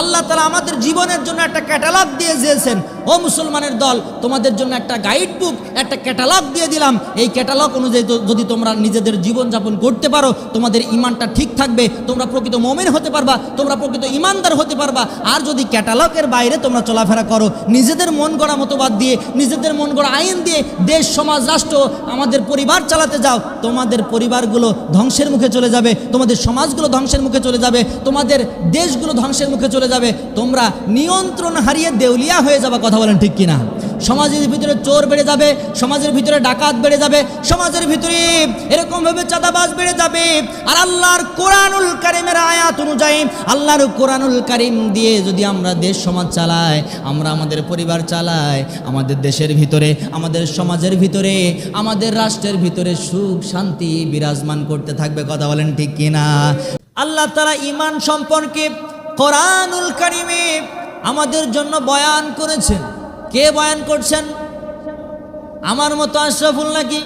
আল্লাহ তালা আমাদের জীবনের জন্য একটা ক্যাটালগ দিয়ে দিয়েছেন। ও মুসলমানের দল, তোমাদের জন্য একটা গাইড বুক, একটা ক্যাটালগ দিয়ে দিলাম। এই ক্যাটালগ অনুযায়ী যদি তোমরা নিজেদের জীবনযাপন করতে পারো, তোমাদের ইমানটা ঠিক থাকবে, তোমরা প্রকৃত মোমেন হতে পারবা, তোমরা প্রকৃত ইমানদার হতে পারবা। আর যদি ক্যাটালগের বাইরে তোমরা চলাফেরা করো, নিজেদের মন গড়া মতবাদ দিয়ে, নিজেদের মন গড়া আইন দিয়ে, দেশ, সমাজ, রাষ্ট্র, আমাদের পরিবার চালাতে যাও, তোমাদের পরিবারগুলো ধ্বংসের মুখে চলে যাবে, তোমাদের সমাজগুলো ধ্বংসের মুখে চলে যাবে, তোমাদের দেশগুলো ধ্বংসের মুখে চলে যাবে, তোমরা নিয়ন্ত্রণ হারিয়ে দেউলিয়া হয়ে যাবে, কথা বলেন ঠিক কিনা? সমাজের ভিতরে চোর বেড়ে যাবে, সমাজের ভিতরে ডাকাত বেড়ে যাবে, সমাজের ভিতরে এরকম ভাবে চাঁদাবাজ বেড়ে যাবে। আর আল্লাহর কোরআনুল কারিমের আয়াত অনুযায়ী, আল্লাহর কোরআনুল কারিম দিয়ে যদি আমরা দেশ, সমাজ চালাই, আমরা আমাদের পরিবার চালাই, আমাদের দেশের ভিতরে, আমাদের সমাজের ভিতরে, আমাদের রাষ্ট্রের ভিতরে সুখ, শান্তি বিরাজমান করতে থাকবে, কথা বলেন ঠিক কিনা? আল্লাহ তারা ইমান সম্পর্কে কোরআনুল কারিমে আমাদের জন্য বয়ান করেছেন। কে বয়ান করছেন? আমার মতো আশরাফুল নাকি?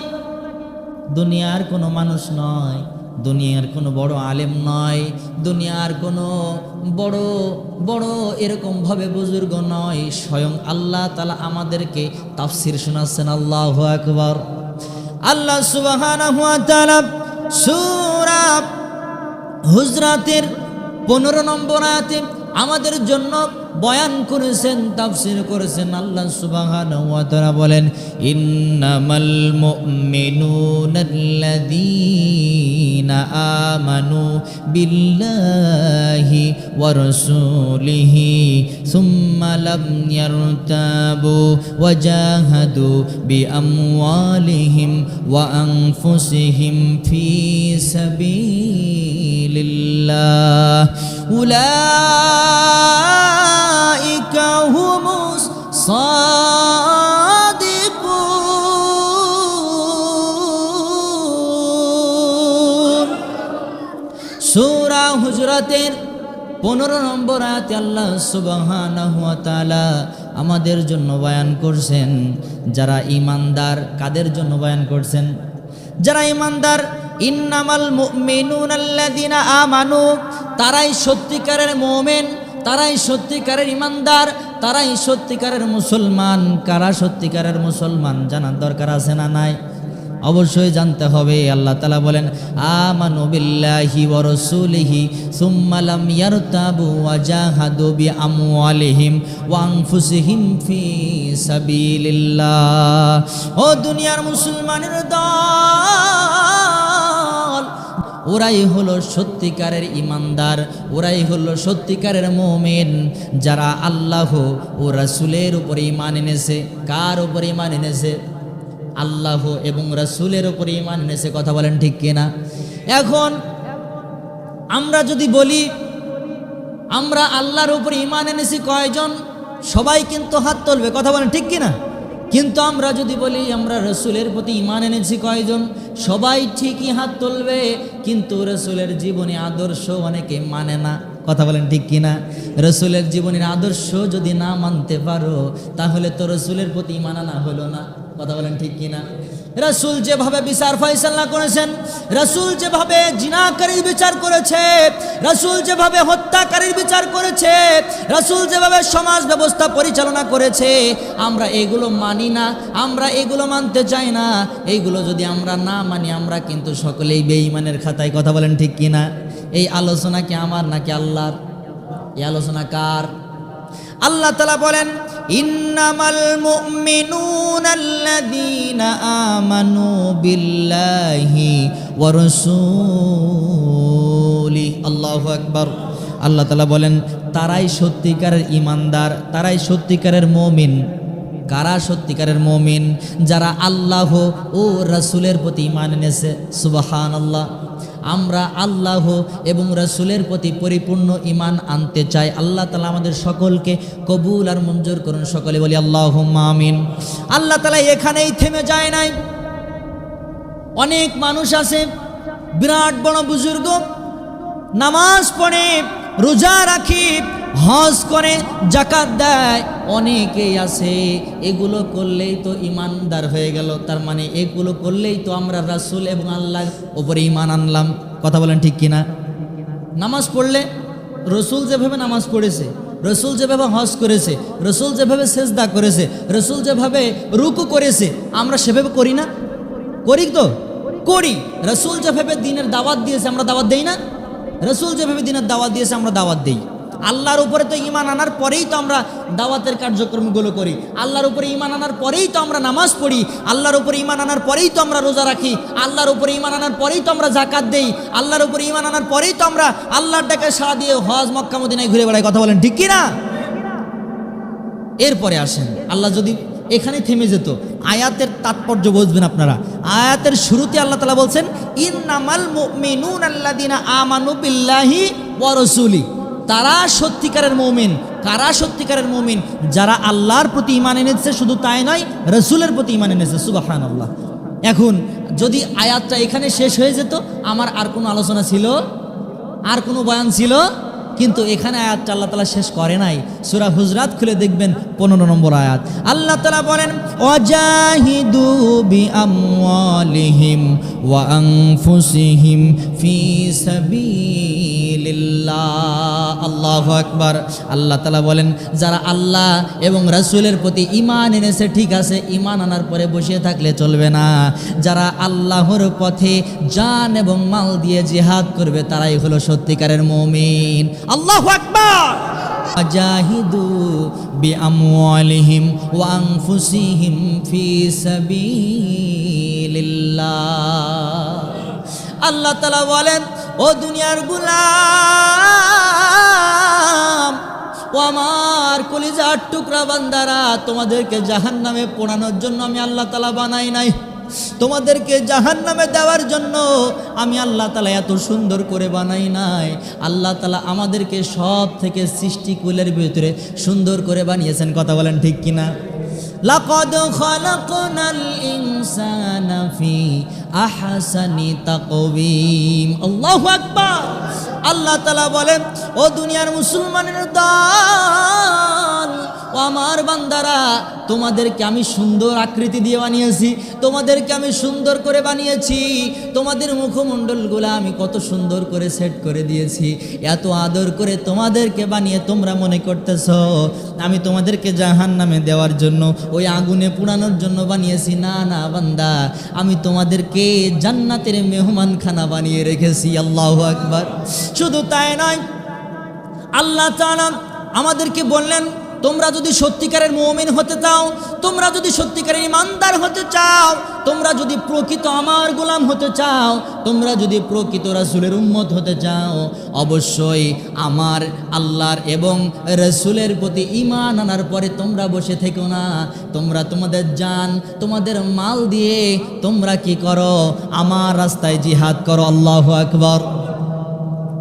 দুনিয়ার কোনো মানুষ নয়, দুনিয়ার কোনো বড় আলেম নয়, দুনিয়ার কোনো বড় বড় এরকমভাবে বুজুর্গ নয়। স্বয়ং আল্লাহ তালা আমাদেরকে তাফসির শোনাচ্ছেন, আল্লাহ আকবর। আল্লাহ সুবাহানা সুরা হুজরাতের পনেরো নম্বর আয়াতে আমাদের জন্য বয়ান করেছেন, তাফসির করেছেন, আল্লাহ সুবহানাহু ওয়া তাআলা বলেন, ইন্নামাল মুমিনুনাল্লাযীনা আমানু বিল্লাহি ওয়া রাসূলিহি সুম্মা লাম ইয়ারতাবু ওয়া জাহাদু বিআমওয়ালিহিম ওয়া আনফুসিহিম ফি সাবিলিল্লাহ। উলা সাদিকুন। সূরা পনেরো নম্বর আয়াতে আল্লাহ সুবহানাহু ওয়া তাআলা আমাদের জন্য বয়ান করছেন। যারা ইমানদার কাদের জন্য বয়ান করছেন? যারা ইমানদার ইন্নামাল মুমিনুন আল্লাযিনা আমানু, তারাই সত্যিকারের মুমিন। তারাই সত্যিকারের ইমানদার, তারাই সত্যিকারের মুসলমান। কারা সত্যিকারের মুসলমান, জানার দরকার আছে না নাই? অবশ্যই জানতে হবে। আল্লাহ তালা বলেন, আমানু বিল্লাহি ওয়া ইয়ারতাবু ওয়া জাহাদু বিআমওয়ালিহিম ওয়া আনফুসিহিম ফি সাবিলিল্লাহ। ও দুনিয়ার মুসলমানের দল ওরাই হলো সত্যিকারের ইমানদার, ওরাই হলো সত্যিকারের মোমেন। যারা আল্লাহ ও রাসূলের উপরে ইমান এনেছে, কার উপরে ইমান এনেছে? আল্লাহ এবং রাসূলের উপরে ইমান এনেছে, কথা বলেন ঠিক কিনা? এখন আমরা যদি বলি, আমরা আল্লাহর উপরে ইমান এনেছি কয়জন? সবাই কিন্তু হাত তুলবে, কথা বলেন ঠিক কিনা? কিন্তু আমরা যদি বলি, আমরা রসুলের প্রতি ইমান এনেছি কয়জন? সবাই ঠিকই হাত তুলবে, কিন্তু রসুলের জীবনে আদর্শ অনেকে মানে না। কথা বলেন ঠিক কিনা? রসুলের জীবনের আদর্শ যদি না মানতে পারো, তাহলে তো রসুলের প্রতি ইমান আনা হলো না। কথা বলেন ঠিক কিনা? রাসূল যেভাবে বিচার ফয়সালা করেছেন, রাসূল যেভাবে জিনাকারীর বিচার করেছে, রাসূল যেভাবে হত্যাকারীর বিচার করেছে, রাসূল যেভাবে সমাজ ব্যবস্থা পরিচালনা করেছে, আমরা এগুলো মানি না, আমরা এগুলো মানতে চাই না, এইগুলো যদি আমরা না মানি, আমরা কিন্তু সকলেই বেঈমানের খাতায় কথা বলেন ঠিক কিনা? এই আলোচনা কি আমার নাকি আল্লাহর? এই আলোচনা কার? আল্লাহ তালা বলেন মুমিনুন আল্লাযীনা আমানু বিল্লাহি ওয়া রাসূলি। আল্লাহু আকবার। আল্লাহ তালা বলেন, তারাই সত্যিকারের ইমানদার তারাই সত্যিকারের মমিন। কারা সত্যিকারের মমিন? যারা আল্লাহ ও রাসূলের প্রতি ইমান এনেছে। সুবহানাল্লাহ। আমরা আল্লাহ এবং রাসুলের প্রতি পরিপূর্ণ ইমান আনতে চাই। আল্লাহ তালা আমাদের সকলকে কবুল আর মঞ্জুর করুন। সকলে বলি আল্লাহ মামিন আল্লাহ তালা এখানেই থেমে যায় নাই। অনেক মানুষ আছে, বিরাট বড় বুজুর্গ, নামাজ পড়ে, রোজা রাখি হজ করে জাকাত দেয়। অনেকেই আছে, এগুলো করলেই তো ইমানদার হয়ে গেল। তার মানে এগুলো করলেই তো আমরা রাসূল এবং আল্লাহর ওপরে ইমান আনলাম। কথা বলেন ঠিক কিনা? নামাজ পড়লে রসুল যেভাবে নামাজ পড়েছে, রসুল যেভাবে হজ করেছে, রসুল যেভাবে সেজদা করেছে, রসুল যেভাবে রুকু করেছে, আমরা সেভাবে করি না? করি তো? করি। রসুল যেভাবে দিনের দাওয়াত দিয়েছে, আমরা দাওয়াত দেই না? রসুল যেভাবে দিনের দাওয়াত দিয়েছে, আমরা দাওয়াত দেই। আল্লাহর উপরে তো ইমান আনার পরেই তো আমরা দাওয়াতের কার্যক্রমগুলো করি। আল্লাহর উপরে ইমান আনার পরেই তো আমরা নামাজ পড়ি। আল্লাহর উপরে ইমান আনার পরেই তো আমরা রোজা রাখি। আল্লাহর উপরে ইমান আনার পরেই তো আমরা জাকাত দেই। আল্লাহর উপরে ইমান আনার পরেই তো আমরা আল্লাহর ডাকে সাড়া দিয়ে হজ মক্কা মদিনায় ঘুরে বেড়াই। কথা বলেন, ঠিক কি না এরপরে আসেন। আল্লাহ যদি এখানে থেমে যেত, আয়াতের তাৎপর্য বুঝবেন আপনারা। আয়াতের শুরুতে আল্লাহ তালা বলছেন, ইন্নামাল মুমিনুন আল্লাদিনা আমানু বিল্লাহি ওয়া রাসূলি। তারা সত্যিকারের মৌমিন, কারা সত্যিকারের মৌমিন? যারা আল্লাহর প্রতি ইমান এনেছে, শুধু তাই নয়, রসুলের প্রতি ইমান এনেছে সুবাহান আল্লাহ এখন যদি আয়াতটা এখানে শেষ হয়ে যেত, আমার আর কোনো আলোচনা ছিল? আর কোনো বয়ান ছিল? কিন্তু এখানে আয়াতটা আল্লাহ তালা শেষ করে নাই। সুরা হুজরাত খুলে দেখবেন, পনেরো নম্বর আয়াত। আল্লাহ তালা বলেন অজাহিদু আল্লাহু আকবার। আল্লাহ তালা বলেন, যারা আল্লাহ এবং রাসূলের প্রতি ইমান এনেছে, ঠিক আছে ইমান আনার পরে বসে থাকলে চলবে না। যারা আল্লাহর পথে জান এবং মাল দিয়ে জিহাদ করবে, তারাই হলো সত্যিকারের মুমিন। আল্লাহু আকবার! আল্লাহ বলেন ও দুনিয়ার গুলাম, ও আমার কলিজার টুকরা বান্দারা, তোমাদেরকে জাহান নামে পোড়ানোর জন্য আমি আল্লাহ তালা বানাই নাই। তোমাদেরকে জাহান নামে দেওয়ার জন্য আমি আল্লাহ তালা এত সুন্দর করে বানাই নাই। আল্লাহ তালা আমাদেরকে সব থেকে সৃষ্টিকুলের ভিতরে সুন্দর করে বানিয়েছেন, কথা বলেন ঠিক কিনা? লাকদ خلقنا الإنسان في أحسن تقويم الله أكبر আল্লাহ تعالى বলেন ও দুনিয়ার মুসলমানের দল ও আমার বান্দারা, তোমাদেরকে আমি সুন্দর আকৃতি দিয়ে বানিয়েছি, তোমাদেরকে আমি সুন্দর করে বানিয়েছি, তোমাদের মুখমণ্ডলগুলো আমি কত সুন্দর করে সেট করে দিয়েছি, এত আদর করে তোমাদেরকে বানিয়ে তোমরা মনে করতেছ, আমি তোমাদেরকে জাহান নামে দেওয়ার জন্য, ওই আগুনে পুড়ানোর জন্য বানিয়েছি। না না বান্দা, আমি তোমাদেরকে জান্নাতের মেহমানখানা বানিয়ে রেখেছি, আল্লাহ আকবার। শুধু তাই নয়, আল্লাহ আমাদেরকে বললেন তোমরা যদি সত্যিকারের মুমিন হতে চাও, তোমরা যদি সত্যিকারের ইমানদার হতে চাও, তোমরা যদি প্রকৃত আমার গোলাম হতে চাও, তোমরা যদি প্রকৃত রাসূলের উম্মত হতে চাও, অবশ্যই আমার আল্লাহর এবং রসুলের প্রতি ঈমান আনার পরে তোমরা বসে থেকো না। তোমরা তোমাদের জান, তোমাদের মাল দিয়ে তোমরা কি করো? আমার রাস্তায় জিহাদ করো, আল্লাহ আকবর।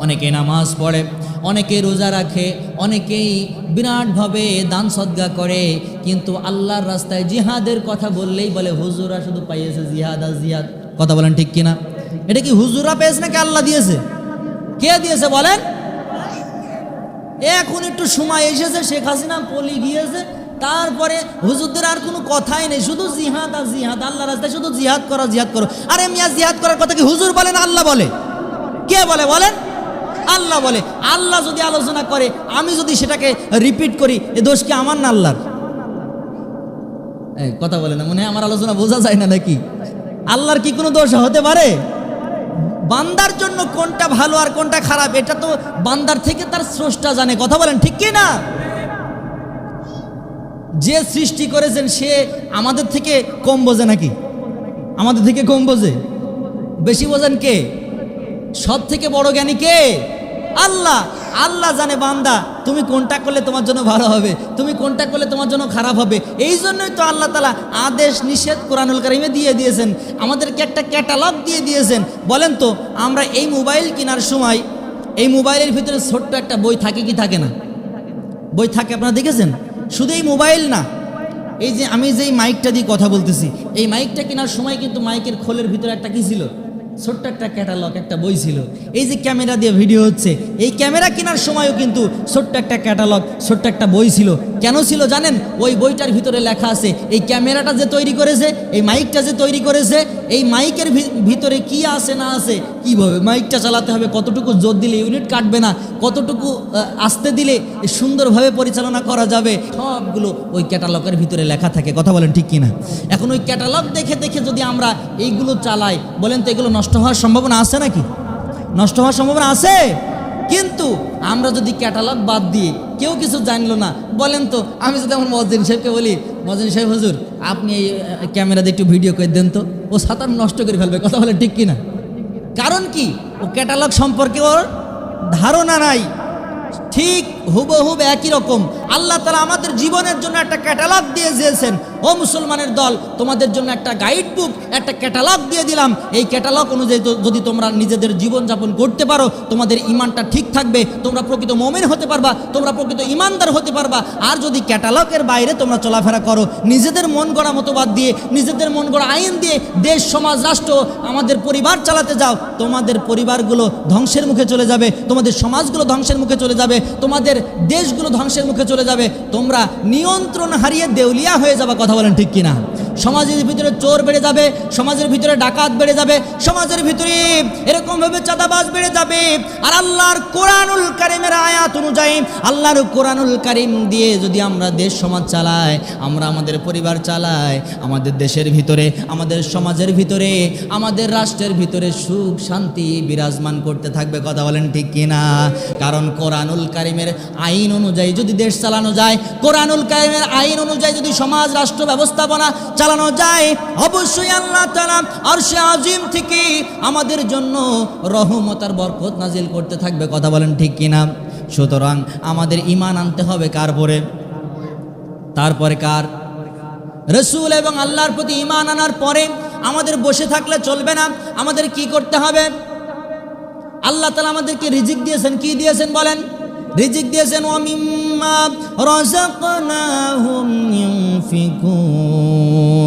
অনেকে নামাজ পড়ে অনেকে রোজা রাখে, অনেকেই বিরাটভাবে দান সদ্গা করে, কিন্তু আল্লাহর রাস্তায় জিহাদের কথা বললেই বলে, হুজুরা শুধু পাইয়েছে জিহাদ আর জিহাদ। কথা বলেন ঠিক কিনা? এটা কি হুজুরা পেয়েছে নাকি আল্লাহ দিয়েছে? কে দিয়েছে বলেন? এখন একটু সময় এসেছে, শেখ হাসিনা পলি গিয়েছে, তারপরে হুজুরদের আর কোনো কথাই নেই, শুধু জিহাদ আর জিহাদ আল্লাহ রাস্তায় শুধু জিহাদ করো জিহাদ করো। আরে মিয়া, জিহাদ করার কথা কি হুজুর বলেন আল্লাহ বলে? কে বলে বলেন? আল্লাহ বলে, আল্লাহ যদি আলোচনা করে, আমি যদি সেটাকে রিপিট করি, এ দোষ কি আমার না আল্লাহর? কথা বলে না, মনে হয় আমার আলোচনা বোঝা যায় না নাকি? আল্লাহর কি কোনো দোষ হতে পারে? বান্দার জন্য কোনটা ভালো আর কোনটা খারাপ, এটা তো বান্দার থেকে তার স্রষ্টা জানে, কথা বলেন ঠিক কি না? যে সৃষ্টি করেছেন, সে আমাদের থেকে কম বোঝে নাকি? আমাদের থেকে কম বোঝে? বেশি বোঝেন কে? সব থেকে বড় জ্ঞানী কে? আল্লাহ আল্লাহ জানে বান্দা, তুমি কোনটা করলে তোমার জন্য ভালো হবে, তুমি কোনটা করলে তোমার জন্য খারাপ হবে। এই জন্যই তো আল্লাহ তালা আদেশ, নিষেধ কোরআনুল কারিমে দিয়ে দিয়েছেন। আমাদেরকে একটা ক্যাটালগ দিয়ে দিয়েছেন। বলেন তো, আমরা এই মোবাইল কেনার সময়, এই মোবাইলের ভিতরে ছোট্ট একটা বই থাকে কি থাকে না? বই থাকে, আপনারা দেখেছেন? শুধু এই মোবাইল না, এই যে আমি যেই মাইকটা দিয়ে কথা বলতেছি, এই মাইকটা কেনার সময় কিন্তু মাইকের খোলের ভিতরে একটা কি ছিল? ছোট্ট একটা ক্যাটালগ একটা বই ছিল। এই যে ক্যামেরা দিয়ে ভিডিও হচ্ছে, এই ক্যামেরা কেনার সময়ও কিন্তু ছোট্ট একটা ক্যাটালগ ছোট্ট একটা বই ছিল। কেন ছিল জানেন? ওই বইটার ভিতরে লেখা আছে, এই ক্যামেরাটা যে তৈরি করেছে, এই মাইকটা যে তৈরি করেছে, এই মাইকের ভিতরে কি আছে না আছে কীভাবে? মাইকটা চালাতে হবে, কতটুকু জোর দিলে, ইউনিট কাটবে না, কতটুকু আস্তে দিলে সুন্দরভাবে পরিচালনা করা যাবে, সবগুলো ওই ক্যাটালগের ভিতরে লেখা থাকে। কথা বলেন ঠিক কিনা? এখন ওই ক্যাটালগ দেখে দেখে যদি আমরা এইগুলো চালাই, বলেন তো এগুলো নষ্ট হওয়ার সম্ভাবনা আছে নাকি? নষ্ট হওয়ার সম্ভাবনা আছে? কিন্তু আমরা যদি ক্যাটালগ বাদ দিয়ে কেউ কিছু জানলো না, বলেন তো, আমি যদি আমার মজিন সাহেবকে বলি মজিন সাহেব, হুজুর, আপনি এই ক্যামেরা দিয়ে একটু ভিডিও করে দেন তো, ও সাঁতার নষ্ট করে ফেলবে, কথা বলে ঠিক কিনা? কারণ কি? ও ক্যাটালগ সম্পর্কে ওর ধারণা নাই। ঠিক হুবহুব একই রকম। আল্লাহ তালা আমাদের জীবনের জন্য একটা ক্যাটালগ দিয়ে দিয়েছেন। ও মুসলমানের দল, তোমাদের জন্য একটা গাইড বুক একটা ক্যাটালগ দিয়ে দিলাম। এই ক্যাটালগ অনুযায়ী যদি তোমরা নিজেদের জীবনযাপন করতে পারো, তোমাদের ইমানটা ঠিক থাকবে, তোমরা প্রকৃত মোমেন হতে পারবা, তোমরা প্রকৃত ইমানদার হতে পারবা। আর যদি ক্যাটালগের বাইরে তোমরা চলাফেরা করো, নিজেদের মন গড়া মতবাদ দিয়ে, নিজেদের মন গড়া আইন দিয়ে দেশ, সমাজ, রাষ্ট্র, আমাদের পরিবার চালাতে যাও, তোমাদের পরিবারগুলো ধ্বংসের মুখে চলে যাবে, তোমাদের সমাজগুলো ধ্বংসের মুখে চলে যাবে। তোমাদের দেশগুলো ধ্বংসের মুখে চলে যাবে। তোমরা নিয়ন্ত্রণ হারিয়ে দেউলিয়া হয়ে যাবে, কথা বলেন ঠিক কিনা? সমাজের ভিতরে চোর বেড়ে যাবে, সমাজের ভিতরে ডাকাত বেড়ে যাবে, সমাজের ভিতরে এরকম ভাবে চাঁদাবাজ বেড়ে যাবে। আর আল্লাহর কোরআনুল কারিমের আয়াত অনুযায়ী আল্লাহর কোরআনুল কারিম দিয়ে যদি আমরা দেশ, সমাজ চালাই, আমরা আমাদের পরিবার চালাই, আমাদের দেশের ভিতরে, আমাদের সমাজের ভিতরে, আমাদের রাষ্ট্রের ভিতরে সুখ, শান্তি, বিরাজমান করতে থাকবে কথা বলেন ঠিক কিনা? কারণ কোরআনুল কারিমের আইন অনুযায়ী যদি দেশ চালানো যায়, কোরআনুল কারিমের আইন অনুযায়ী যদি সমাজ, রাষ্ট্র, ব্যবস্থাপনা চালানো যায়। অবশ্যই আল্লাহ তালা আর সে আজিম থেকে আমাদের জন্য রহমতার বরকত নাজিল করতে থাকবে। কথা বলেন ঠিক কিনা? সুতরাং আমাদের ইমান আনতে হবে কার পরে? তারপরে কার? রসুল এবং আল্লাহর প্রতি ইমান আনার পরে আমাদের বসে থাকলে চলবে না। আমাদের কি করতে হবে? আল্লাহ তালা আমাদেরকে রিজিক দিয়েছেন। কি দিয়েছেন বলেন? রিজিক দিয়েছেন ওয়ামিম্মা রাযাকনাহুম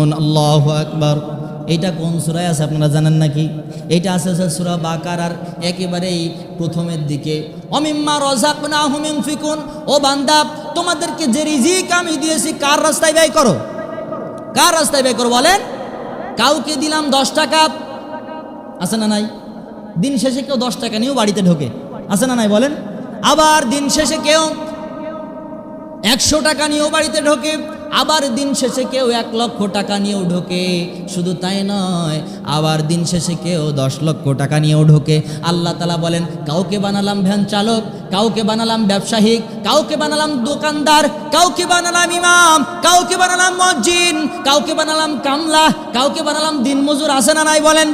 ইউনফিকুন আল্লাহু আকবার। এটা কোন সুরায় আছে আপনারা জানেন নাকি? এটা আছে সুরা সূরা বাকারার একেবারেই প্রথমের দিকে। অমিম্মা রজাক না হুমিম ফিকুন ও বান্দাব তোমাদেরকে যে রিজিক আমি দিয়েছি, কার রাস্তায় ব্যয় করো? কার রাস্তায় ব্যয় করো বলেন? কাউকে দিলাম দশ টাকা। আছে না নাই? দিন শেষে কেউ দশ টাকা নিয়েও বাড়িতে ঢোকে। আছে না নাই বলেন? আবার দিন শেষে কেউ একশো টাকা নিয়েও বাড়িতে ঢোকে। আবার দিন শেষে কেউ এক লক্ষ টাকা নিয়েও ঢোকে। শুধু তাই নয়, আবার দিন শেষে কেউ দশ লক্ষ টাকা নিয়েও ঢোকে। আল্লাহ তালা বলেন, কাউকে বানালাম ভ্যান চালক, কাউকে বানালাম ব্যবসায়িক, কাউকে বানালাম দোকানদার, কাউকে বানালাম ইমাম, কাউকে বানালাম মসজিদ, কাউকে বানালাম কামলা, কাউকে বানালাম দিনমজুর আসে না নাই? বলেন,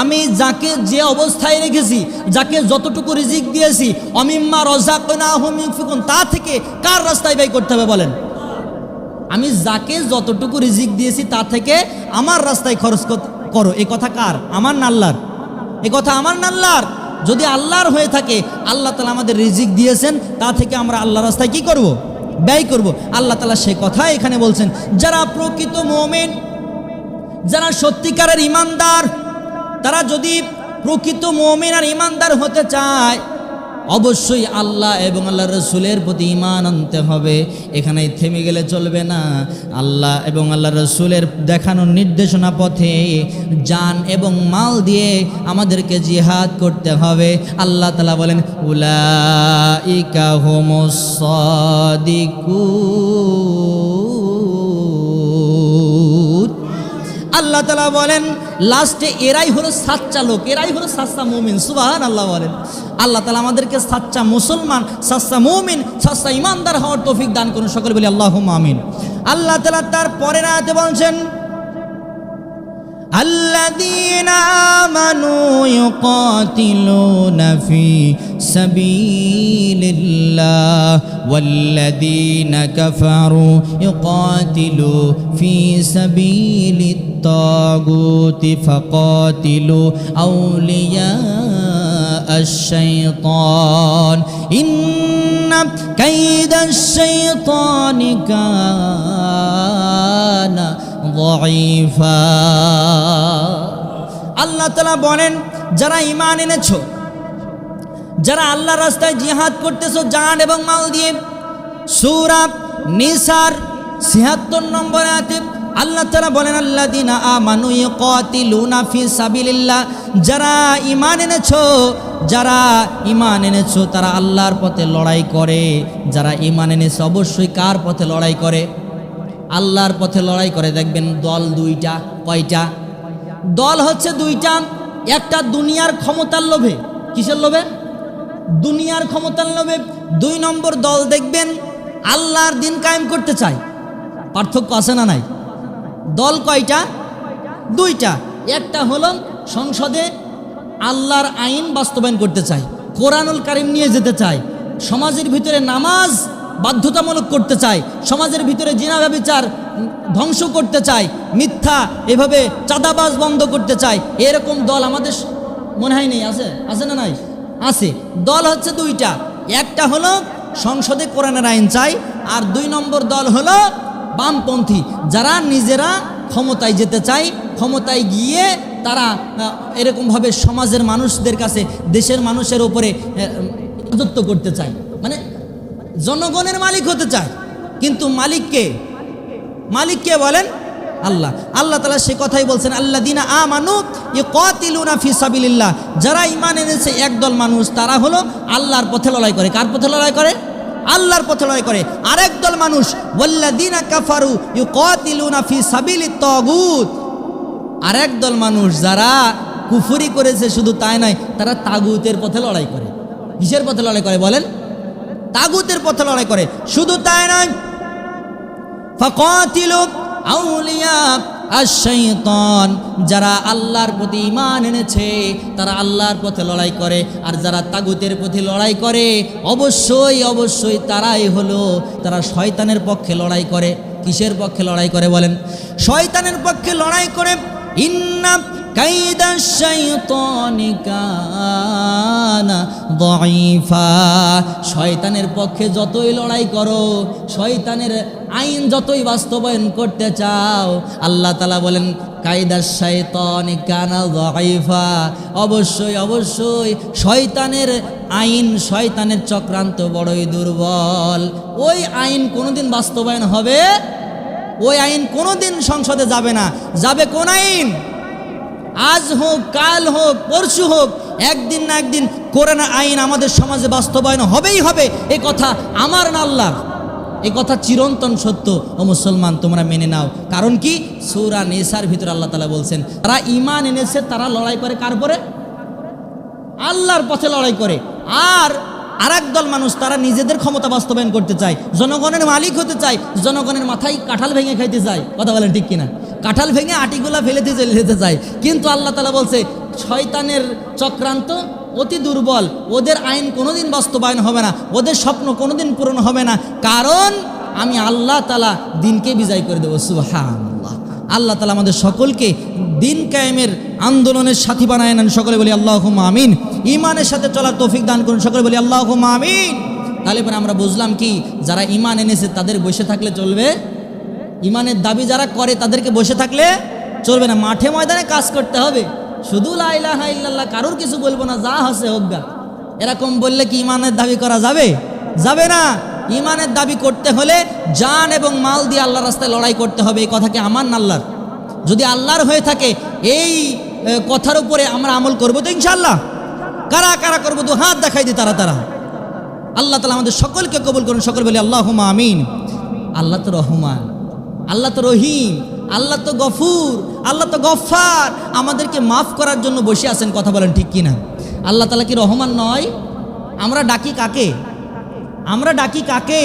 আমি যাকে যে অবস্থায় রেখেছি, যাকে যতটুকু রিজিক দিয়েছি, অমিম্মা রজাকনা হুমিফিকুন তা থেকে কার রাস্তায় ব্যয় করতে হবে? বলেন আমি যাকে যতটুকু রিজিক দিয়েছি তা থেকে আমার রাস্তায় খরচ করো এ কথা কার? আমার নাল্লার এ কথা আমার নাল্লার যদি আল্লাহর হয়ে থাকে, আল্লাহ তালা আমাদের রিজিক দিয়েছেন, তা থেকে আমরা আল্লাহ রাস্তায় কি করব? ব্যয় করব। আল্লাহ তালা সে কথা এখানে বলছেন। যারা প্রকৃত মোমেন, যারা সত্যিকারের ইমানদার, তারা যদি প্রকৃত মোমেন আর ইমানদার হতে চায় অবশ্যই আল্লাহ এবং আল্লাহ রসুলের প্রতি ইমান আনতে হবে। এখানে থেমে গেলে চলবে না। আল্লাহ এবং আল্লাহ রসুলের দেখানোর নির্দেশনা পথে যান এবং মাল দিয়ে আমাদেরকে জিহাদ করতে হবে। আল্লাহ তালা বলেন উলা ইকা হোমসাদিকু আল্লাহ তালা বলেন, লাস্টে এরাই হলো সাচ্চা লোক, এরাই হলো সাচ্চা মুমিন। সুবাহান আল্লাহ বলেন। আল্লাহ তালা আমাদেরকে সাচ্চা মুসলমান সাচ্চা মুমিন সাচ্চা ইমানদার হওয়ার তৌফিক দান করুন। সকলে বলি আল্লাহ মামিন আল্লাহ তালা তার পরের আয়াতে বলছেন الذين آمنوا يقاتلون في سبيل الله والذين كفروا يقاتلوا في سبيل الطاغوت فقاتلوا أولياء الشيطان. إن كيد الشيطان كان ضعيفا আল্লাহ তালা বলেন যারা ইমান এনেছো যারা আল্লাহ রাস্তায় জিহাদ করতেছো জান এবং মাল দিয়ে সৌরাব নিসার ছিয়াত্তর নম্বর আয়াতে আল্লাহ তারা বলেন আল্লাহ দিনা আমানু ইকাতিলুনা ফি সাবিলিল্লাহ যারা ঈমান এনেছো যারা ঈমান এনেছো তারা আল্লাহর পথে লড়াই করে যারা ঈমান এনেছে অবশ্যই কার পথে লড়াই করে আল্লাহর পথে লড়াই করে, দেখবেন দল দুইটা, কয়টা? দল হচ্ছে দুইটা, একটা দুনিয়ার ক্ষমতার লোভে। কিসের লোভে? দুনিয়ার ক্ষমতার লোভে। দুই নম্বর দল দেখবেন আল্লাহর দিন কায়েম করতে চায়। পার্থক্য আছে না নাই? দল কয়টা? দুইটা। একটা হলো সংসদে আল্লাহর আইন বাস্তবায়ন করতে চায়, কোরআনুল কারিম নিয়ে যেতে চায়, সমাজের ভিতরে নামাজ বাধ্যতামূলক করতে চায় সমাজের ভিতরে জিনা ব্যবচার ধ্বংস করতে চায় মিথ্যা এভাবে চাঁদাবাজ বন্ধ করতে চায় এরকম দল আমাদের মনে হয় নেই আছে? আছে না নাই? আছে। দল হচ্ছে দুইটা। একটা হলো সংসদে কোরআনের আইন চাই আর দুই নম্বর দল হলো বামপন্থী। যারা নিজেরা ক্ষমতায় যেতে চায় ক্ষমতায় গিয়ে তারা এরকমভাবে সমাজের মানুষদের কাছে দেশের মানুষের আহ, রাজত্ব করতে চায়। মানে জনগণের মালিক হতে চায়। কিন্তু মালিককে মালিককে বলেন আল্লাহ। আল্লাহ তালা সে কথাই বলছেন আল্লাহ দিনা আ মানু ই কতিলুনা ফি সাবিলিল্লাহ। যারা ইমান এনেছে, একদল মানুষ, তারা হলো আল্লাহর পথে লড়াই করে। কার পথে লড়াই করে? আল্লাহর পথে লড়াই করে। আরেক দল মানুষ ওয়াল্লাদিনা কাফারু ইউ কতিলুনা ফি সাবিলি তগুত। আরেক দল মানুষ, যারা কুফুরি করেছে শুধু তাই নয়, তারা তাগুতের পথে লড়াই করে। কিসের পথে লড়াই করে বলেন? তাগুতের পথে লড়াই করে। শুধু তাই নয়, ফাকাতিলু আউলিয়া আশ-শাইতান, যারা আল্লাহর প্রতি ঈমান এনেছে, তারা আল্লাহর পথে লড়াই করে, আর যারা তাগুতের পথে লড়াই করে, অবশ্যই অবশ্যই তারাই হলো, তারা শয়তানের পক্ষে লড়াই করে। কিসের পক্ষে লড়াই করে বলেন? শয়তানের পক্ষে লড়াই করে, ইন্না কাইদা শাইতানি কানা দাঈফা। শয়তানের পক্ষে যতই লড়াই করো, শয়তানের আইন যতই বাস্তবায়ন করতে চাও, আল্লাহ তালা বলেন কায়দা শয়তানি কানা দাঈফা। অবশ্যই অবশ্যই, শয়তানের আইন, শয়তানের চক্রান্ত বড়ই দুর্বল। ওই আইন কোনোদিন বাস্তবায়ন হবে, ওই আইন কোনোদিন সংসদে যাবে না। যাবে কোন আইন? আজ হোক, কাল হোক, পরশু হোক, একদিন না একদিন কোরআন আইন আমাদের সমাজে বাস্তবায়ন হবেই হবে। এ কথা আমার না আল্লাহর। এ কথা চিরন্তন সত্য। ও মুসলমান, তোমরা মেনে নাও। কারণ কি? সৌরা নেশার ভিতরে আল্লাহ তালা বলছেন, তারা ইমান এনেছে, তারা লড়াই করে কার পরে আল্লাহর পথে লড়াই করে। আর আর দল মানুষ, তারা নিজেদের ক্ষমতা বাস্তবায়ন করতে চায়। জনগণের মালিক হতে চায়। জনগণের মাথায় কাঁঠাল ভেঙে খাইতে চায়। কথা বলেন ঠিক কিনা? কাঁঠাল ভেঙে আটিগুলা ফেলেতে চলে যেতে চায়। কিন্তু আল্লাহ তালা বলছে, শয়তানের চক্রান্ত অতি দুর্বল। ওদের আইন কোনোদিন বাস্তবায়ন হবে না। ওদের স্বপ্ন কোনোদিন পূরণ হবে না। কারণ আমি আল্লাহ তালা দিনকে বিজয় করে দেবো। সুহান আল্লাহ তালা আমাদের সকলকে দিন কায়েমের আন্দোলনের সাথী বানায় নেন। সকলে বলি আল্লাহ আমিন। ইমানের সাথে চলার তৌফিক দান করুন। সকলে বলি আল্লাহ আমিন। তাহলে পরে আমরা বুঝলাম কি, যারা ইমান এনেছে তাদের বসে থাকলে চলবে ইমানের দাবি যারা করে তাদেরকে বসে থাকলে চলবে না। মাঠে ময়দানে কাজ করতে হবে। শুধু লাইলাহা ইল্লাল্লাহ কারোর কিছু বলব না, যা হাসে হোক গা। এরকম বললে কি ইমানের দাবি করা যাবে? যাবে না। ইমানের দাবি করতে হলে জান এবং মাল দিয়ে আল্লাহর রাস্তায় লড়াই করতে হবে, এই কথা কি আমার না আল্লাহর? যদি আল্লাহর হয়ে থাকে, এই কথার উপরে আমরা আমল করব তো ইনশাল্লাহ কারা কারা করব? তো হাত দেখাই দিই তারা তারা। আল্লাহ তালা আমাদের সকলকে কবুল করুন, সকল বলি আল্লাহ আমিন। আল্লাহ তো রহমান। আল্লাহ তো রহিম, আল্লাহ তো গফুর, আল্লাহ তো গফার আমাদেরকে মাফ করার জন্য বসে আছেন, কথা বলেন ঠিক কিনা? আল্লাহ তালা কি রহমান নয়? আমরা ডাকি কাকে? আমরা ডাকি কাকে?